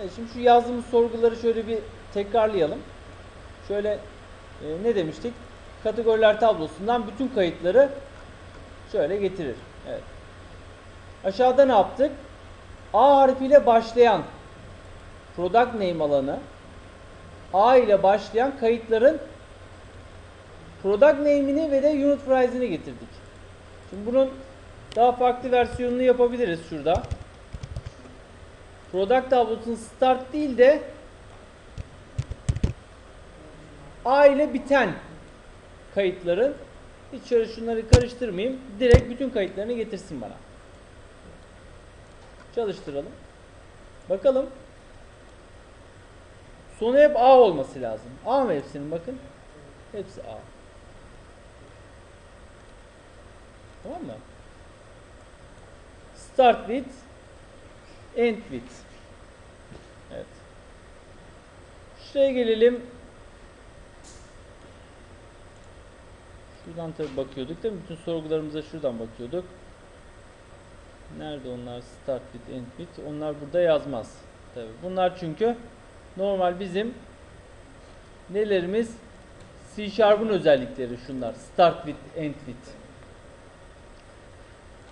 Evet, şimdi şu yazdığımız sorguları şöyle bir tekrarlayalım. Şöyle e, ne demiştik? Kategoriler tablosundan bütün kayıtları şöyle getirir. Evet. Aşağıda ne yaptık? A harfiyle başlayan product name alanı A ile başlayan kayıtların product name'ini ve de unit price'ini getirdik. Şimdi bunun daha farklı versiyonunu yapabiliriz şurada. Product tablosunun start değil de A ile biten kayıtların hiç şunları karıştırmayayım. Direkt bütün kayıtlarını getirsin bana. Çalıştıralım. Bakalım. Sonu hep A olması lazım. A mı hepsinin bakın. Hepsi A. Tamam mı? Start with end with. Evet. Şuraya gelelim. Şuradan tabi bakıyorduk değil mi? Bütün sorgularımıza şuradan bakıyorduk. Nerede onlar? Start with, end with. Onlar burada yazmaz. Tabi. Bunlar çünkü normal bizim nelerimiz? C Sharp'ın özellikleri şunlar. Start with, end with.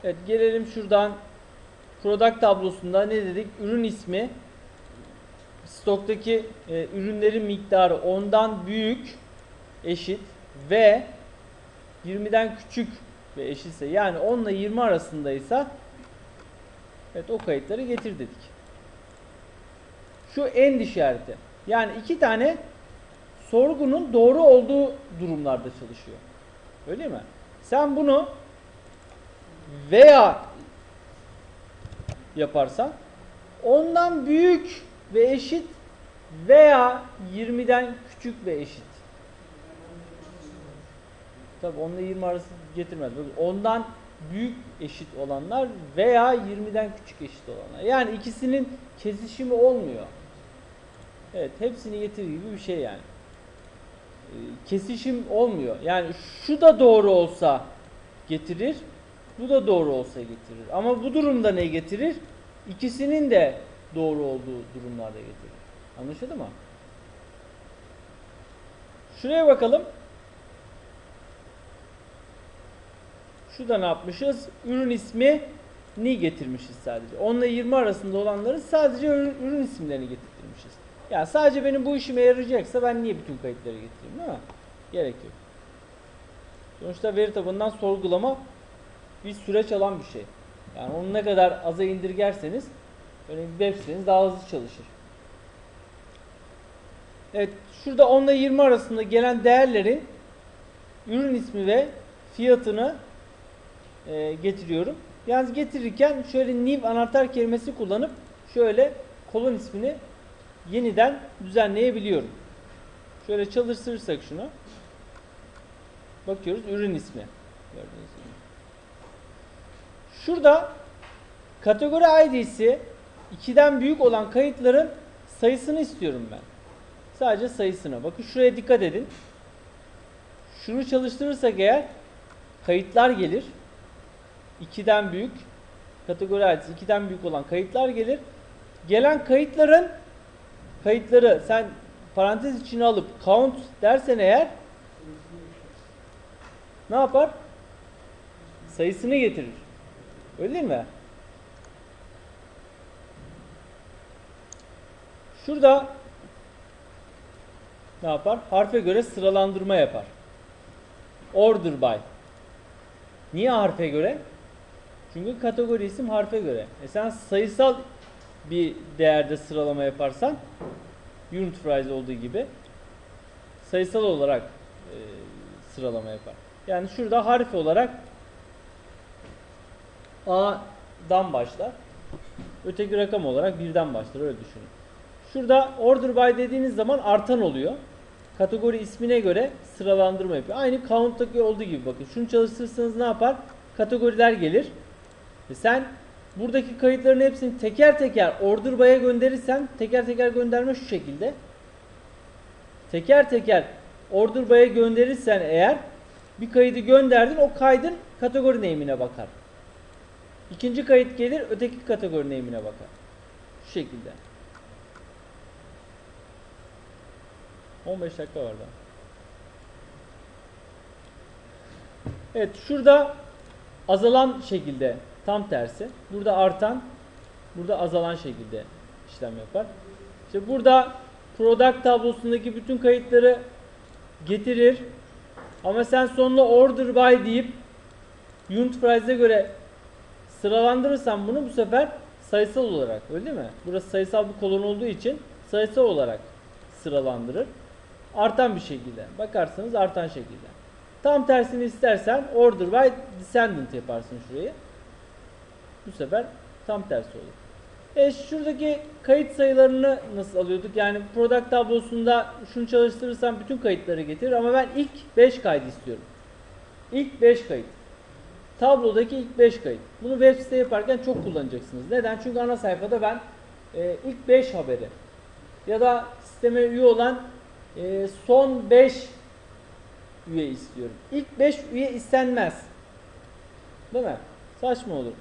Evet gelelim şuradan product tablosunda ne dedik? Ürün ismi stoktaki e, ürünlerin miktarı ondan büyük eşit ve 20'den küçük ve eşitse yani 10 ile 20 arasındaysa evet o kayıtları getir dedik. Şu end işareti. Yani iki tane sorgunun doğru olduğu durumlarda çalışıyor. Öyle mi? Sen bunu veya yaparsan ondan büyük ve eşit veya 20'den küçük ve eşit. Tabi onunla 20 arası getirmez. Ondan büyük eşit olanlar veya 20'den küçük eşit olanlar. Yani ikisinin kesişimi olmuyor. Evet hepsini getir gibi bir şey yani. Ee, Kesişim olmuyor. Yani şu da doğru olsa getirir. Bu da doğru olsa getirir. Ama bu durumda ne getirir? İkisinin de doğru olduğu durumlarda getirir. Anlaşıldı mı? Şuraya bakalım. Şurada ne yapmışız? Ürün ismi ni getirmişiz sadece. 10 ile 20 arasında olanları sadece ürün, ürün isimlerini getirmişiz. Yani sadece benim bu işime yarayacaksa ben niye bütün kayıtları getireyim değil mi? Gerek yok. Sonuçta veri tabanından sorgulama bir süreç alan bir şey. Yani onu ne kadar aza indirgerseniz örneğin web siteniz daha hızlı çalışır. Evet, şurada 10 ile 20 arasında gelen değerlerin ürün ismi ve fiyatını e, getiriyorum. Yalnız getirirken şöyle new anahtar kelimesi kullanıp şöyle kolon ismini yeniden düzenleyebiliyorum. Şöyle çalıştırırsak şunu. Bakıyoruz ürün ismi. Gördüğünüz gibi. Şurada kategori ID'si 2'den büyük olan kayıtların sayısını istiyorum ben. Sadece sayısına. Bakın şuraya dikkat edin. Şunu çalıştırırsak eğer kayıtlar gelir. 2'den büyük kategori ID'si 2'den büyük olan kayıtlar gelir. Gelen kayıtların kayıtları sen parantez içine alıp count dersen eğer ne yapar? Sayısını getirir. Öyle değil mi? Şurada ne yapar? Harfe göre sıralandırma yapar. Order by. Niye harfe göre? Çünkü kategori isim harfe göre. E sen sayısal bir değerde sıralama yaparsan unit price olduğu gibi sayısal olarak e, sıralama yapar. Yani şurada harf olarak A'dan başlar. Öteki rakam olarak birden başlar öyle düşünün. Şurada order by dediğiniz zaman artan oluyor. Kategori ismine göre sıralandırma yapıyor. Aynı count'taki olduğu gibi bakın. Şunu çalıştırırsanız ne yapar? Kategoriler gelir. Ve sen buradaki kayıtların hepsini teker teker order by'a gönderirsen teker teker gönderme şu şekilde. Teker teker order by'a gönderirsen eğer bir kaydı gönderdin o kaydın kategori name'ine bakar. İkinci kayıt gelir öteki kategori name'ine bakar. Şu şekilde. 15 dakika var daha. Evet şurada azalan şekilde tam tersi. Burada artan, burada azalan şekilde işlem yapar. İşte burada product tablosundaki bütün kayıtları getirir. Ama sen sonuna order by deyip unit price'e göre sıralandırırsan bunu bu sefer sayısal olarak öyle değil mi? Burası sayısal bir kolon olduğu için sayısal olarak sıralandırır. Artan bir şekilde. Bakarsanız artan şekilde. Tam tersini istersen order by descendant yaparsın şurayı. Bu sefer tam tersi olur. E şuradaki kayıt sayılarını nasıl alıyorduk? Yani product tablosunda şunu çalıştırırsam bütün kayıtları getirir ama ben ilk 5 kaydı istiyorum. İlk 5 kayıt. Tablodaki ilk 5 kayıt. Bunu web site yaparken çok kullanacaksınız. Neden? Çünkü ana sayfada ben e, ilk 5 haberi ya da sisteme üye olan e, son 5 üye istiyorum. İlk 5 üye istenmez. Değil mi? Saçma olur.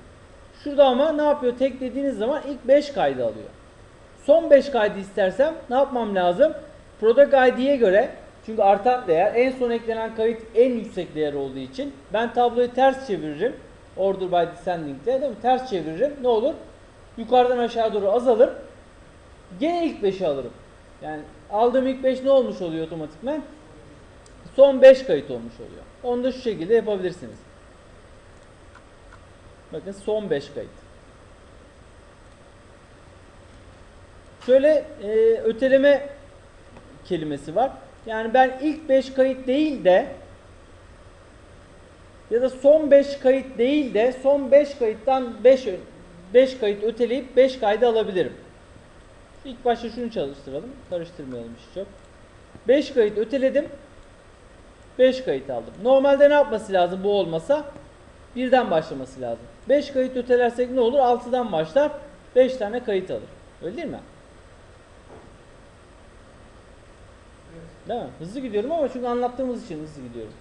Şurada ama ne yapıyor? Tek dediğiniz zaman ilk 5 kaydı alıyor. Son 5 kaydı istersem ne yapmam lazım? Product ID'ye göre çünkü artan değer en son eklenen kayıt en yüksek değer olduğu için ben tabloyu ters çeviririm. Order by descending'de değil mi? Ters çeviririm. Ne olur? Yukarıdan aşağı doğru azalır. Gene ilk 5'i alırım. Yani aldığım ilk 5 ne olmuş oluyor otomatikman? Son 5 kayıt olmuş oluyor. Onu da şu şekilde yapabilirsiniz. Bakın son 5 kayıt. Şöyle e, öteleme kelimesi var. Yani ben ilk 5 kayıt değil de ya da son 5 kayıt değil de son 5 kayıttan 5 5 kayıt öteleyip 5 kaydı alabilirim. İlk başta şunu çalıştıralım. Karıştırmayalım işi çok. 5 kayıt öteledim. 5 kayıt aldım. Normalde ne yapması lazım bu olmasa? Birden başlaması lazım. 5 kayıt ötelersek ne olur? 6'dan başlar. 5 tane kayıt alır. Öyle değil mi? Değil mi? Hızlı gidiyorum ama çünkü anlattığımız için hızlı gidiyorum.